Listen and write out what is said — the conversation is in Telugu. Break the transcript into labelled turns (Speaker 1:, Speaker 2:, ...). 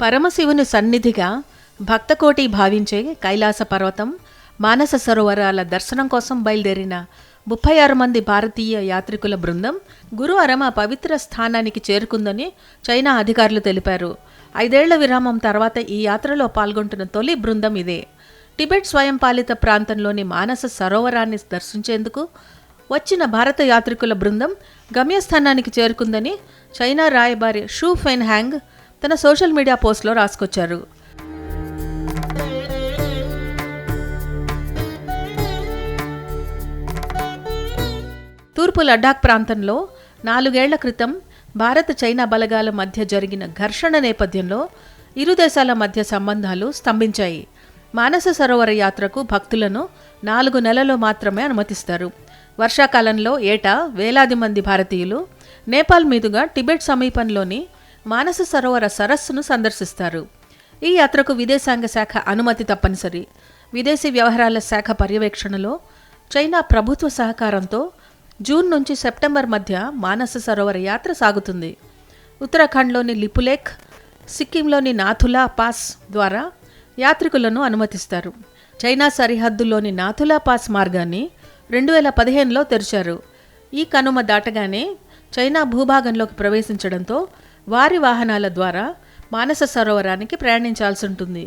Speaker 1: పరమశివుని సన్నిధిగా భక్తకోటి భావించే కైలాస పర్వతం మానస సరోవరాల దర్శనం కోసం బయలుదేరిన ముప్పై ఆరు మంది భారతీయ యాత్రికుల బృందం గురువారం ఆ పవిత్ర స్థానానికి చేరుకుందని చైనా అధికారులు తెలిపారు. ఐదేళ్ళ విరామం తర్వాత ఈ యాత్రలో పాల్గొంటున్న తొలి బృందం ఇదే. టిబెట్ స్వయం పాలిత ప్రాంతంలోని మానస సరోవరాన్ని దర్శించేందుకు వచ్చిన భారత యాత్రికుల బృందం గమ్యస్థానానికి చేరుకుందని చైనా రాయబారి షూ ఫెన్ హ్యాంగ్ తన సోషల్ మీడియా పోస్ట్లో రాసుకొచ్చారు. తూర్పు లడ్డాక్ ప్రాంతంలో నాలుగేళ్ళ క్రితం భారత్ చైనా బలగాల మధ్య జరిగిన ఘర్షణ నేపథ్యంలో ఇరు దేశాల మధ్య సంబంధాలు స్తంభించాయి. మానస సరోవర యాత్రకు భక్తులను నాలుగు నెలలు మాత్రమే అనుమతిస్తారు. వర్షాకాలంలో ఏటా వేలాది మంది భారతీయులు నేపాల్ మీదుగా టిబెట్ సమీపంలోని మానస సరోవర సరస్సును సందర్శిస్తారు. ఈ యాత్రకు విదేశాంగ శాఖ అనుమతి తప్పనిసరి. విదేశీ వ్యవహారాల శాఖ పర్యవేక్షణలో చైనా ప్రభుత్వ సహకారంతో జూన్ నుంచి సెప్టెంబర్ మధ్య మానస సరోవర యాత్ర సాగుతుంది. ఉత్తరాఖండ్లోని లిపులేక్ సిక్కింలోని నాథులా పాస్ ద్వారా యాత్రికులను అనుమతిస్తారు. చైనా సరిహద్దులోని నాథులా పాస్ మార్గాన్ని రెండు వేల పదిహేనులో తెరిచారు. ఈ కనుమ దాటగానే చైనా భూభాగంలోకి ప్రవేశించడంతో వారి వాహనాల ద్వారా మానస సరోవరానికి ప్రయాణించాల్సి ఉంటుంది.